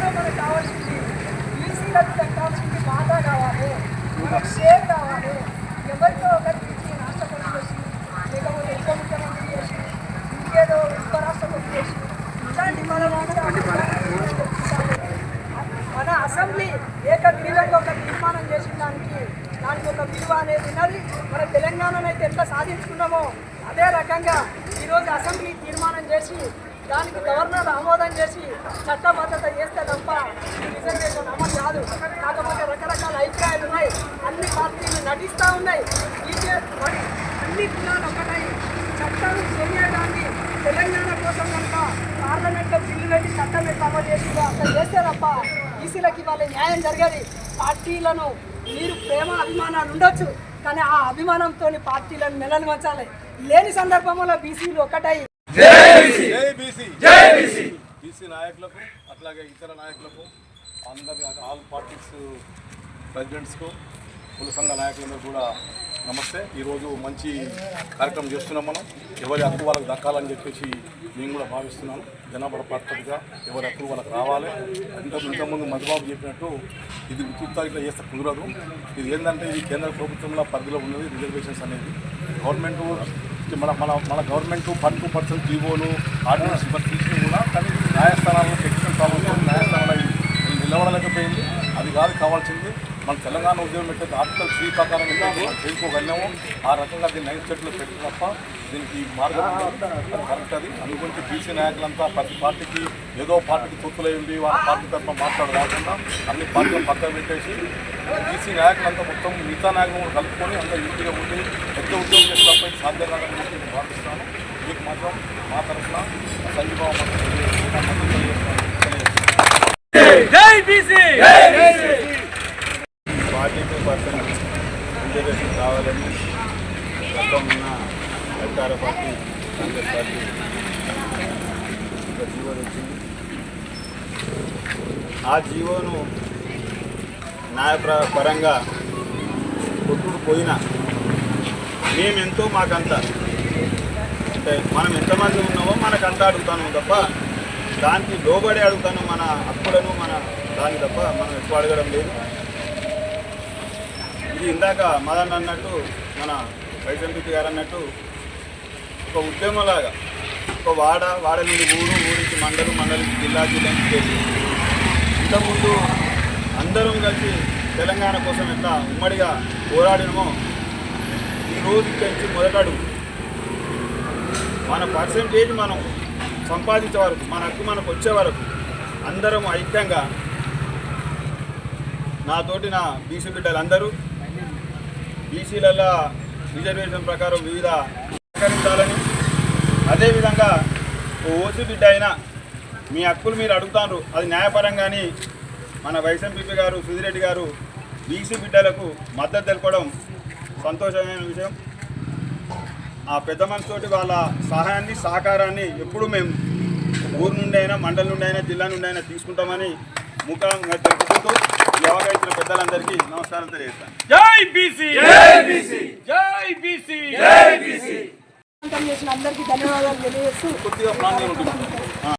కాదు మనకు కావాల్సింది. బీసీలకు కావాల్సింది వాటా కావాలి. మనకు షేర్ కావాలి. ఎవరితో ఒకరికి ఇచ్చి రాష్ట్ర ప్రభుత్వం లేకపోతే ఇంకో ముఖ్యమంత్రి చేసి ఇంకేదో ఉపరాష్ట్రపతి చేసి ఇలాంటి మన మన అసెంబ్లీ ఏక ఏకగ్రీవంగా ఒక తీర్మానం చేసిన దానికి దానికి ఒక విలువ అనేది ఉన్నది. మన తెలంగాణను అయితే ఎట్లా సాధించుకున్నామో అదే రకంగా ఈరోజు అసెంబ్లీ తీర్మానం చేసి దానికి గవర్నర్ ఆమోదం చేసి చట్టబద్ధత చేస్తే తప్ప రిజర్వేషన్ అమలు కాదు. కాకపోతే రకరకాల అభిప్రాయాలు ఉన్నాయి. అన్ని పార్టీలు నటిస్తూ ఉన్నాయి. బీజేపీ మరి అన్ని కులాలు ఒకటై చట్టం చేయడాన్ని తెలంగాణ కోసం కనుక పార్లమెంట్లో బిల్లు పెట్టి చట్టం ఎట్లా అమలు చేసిందో అట్లా చేస్తే తప్ప బీసీలకి వాళ్ళ న్యాయం జరగదు. పార్టీలను మీరు ప్రేమ అభిమానాలు ఉండొచ్చు కానీ ఆ అభిమానంతో పార్టీలను మెలలు మంచాలి లేని సందర్భంలో బీసీలు ఒకటై బీసీ జై బీసీ బీసీ నాయకులకు అట్లాగే ఇతర నాయకులకు అందరి ఆల్ పార్టీస్ ప్రెసిడెంట్స్కు కుల సంఘ నాయకులందరూ కూడా నమస్తే. ఈరోజు మంచి కార్యక్రమం చేస్తున్నాం మనం. ఎవరి హక్కు వాళ్ళకి దక్కాలని చెప్పేసి మేము కూడా భావిస్తున్నాను జనాభా ప్రాతిపదిగా ఎవరి హక్కులు వాళ్ళకి రావాలి. ఇంత ఇంతకుముందు మధుబాబు చెప్పినట్టు ఇది ఉచిత ఇట్లా చేస్తే కుదరదు. ఇది ఏంటంటే ఇది కేంద్ర ప్రభుత్వంలో పరిధిలో ఉన్నది రిజర్వేషన్స్ అనేది. గవర్నమెంట్ మన మన మన గవర్నమెంట్ వన్ టూ పర్సెంట్ జీవోలు ఆర్డినెన్స్ తీసుకుని కూడా కానీ న్యాయస్థానాల్లో టెక్నికల్ ప్రాబ్లమ్స్ న్యాయస్థానాలు నిలవడలేకపోయింది నిలబడలేకపోయింది. అది కాదు కావాల్సింది. మన తెలంగాణ ఉద్యమం పెట్టేది ఆర్టికల్ త్రీ ప్రకారం చేసుకోగలిగాము. ఆ రకంగా దీన్ని నైన్ చెట్లు పెట్టి తప్ప దీనికి మార్గం కరెక్ట్ అది. అందుగురించి బీసీ నాయకులంతా ప్రతి పార్టీకి ఏదో పార్టీకి తొత్తులై ఉండి వాళ్ళ పార్టీ తరఫున మాట్లాడు కాకుండా అన్ని పార్టీలు పక్కన పెట్టేసి బీసీ నాయకులంతా మొత్తం మిగతా నాయకులు కూడా కలుపుకొని అంతా ఇంటిగా ఉండి పెద్ద ఉద్యోగం చేసి తప్ప సాధ్యం కాదని భావిస్తున్నాను. మీకు మాత్రం మా తరఫున తెలియజేస్తున్నాను. జై BC forty two percent reservation కావాలని ప్రస్తుతం ఉన్న అధికార పార్టీ కాంగ్రెస్ పార్టీ ఒక జీవో వచ్చింది ఆ జీవోను న్యాయప్ర పరంగా కొట్టుడు పోయినా మేమెంతో మాకంత. అంటే మనం ఎంతమంది ఉన్నామో మనకంత అడుగుతాను తప్ప దానికి లోబడి అడుగుతాను మన హక్కులను మన దాన్ని తప్ప మనం ఎక్కువ అడగడం లేదు. ఇది ఇందాక మదన్ అన్నట్టు మన వైసంపి గారు అన్నట్టు ఒక ఉద్యమంలాగా ఒక వాడ వాడ నుండి ఊరు ఊరికి మండలం మండలికి జిల్లా జిల్లా చేసి ఇంతకుముందు అందరం కలిసి తెలంగాణ కోసం ఎంత ఉమ్మడిగా పోరాడినమో ఈరోజు రోజు పెంచి మొదటడు మన పర్సంటేజ్ మనం సంపాదించే వరకు మన హక్కు మనకు వచ్చే వరకు అందరం ఐక్యంగా నాతోటి నా బీసీ బిడ్డలందరూ బీసీలలో రిజర్వేషన్ ప్రకారం వివిధ సహకరించాలని అదేవిధంగా ఓ ఓసీ బిడ్డ అయినా మీ హక్కులు మీరు అడుగుతారు అది న్యాయపరంగాని మన వైసంపీపీ గారు సుధిరెడ్డి గారు బీసీ బిడ్డలకు మద్దతు తెలపడం సంతోషమైన విషయం. ఆ పెద్ద మనసుతోటి వాళ్ళ సహాయాన్ని సహకారాన్ని ఎప్పుడు మేము ఊరు నుండి అయినా మండలం నుండి అయినా జిల్లా నుండి అయినా తీసుకుంటామని ముఖంగా తెలుపుతూ వ్యవహరించిన ఇచ్చిన పెద్దలందరికీ నమస్కారం తెలియజేస్తాను. జై బీసీ జై బీసీ జై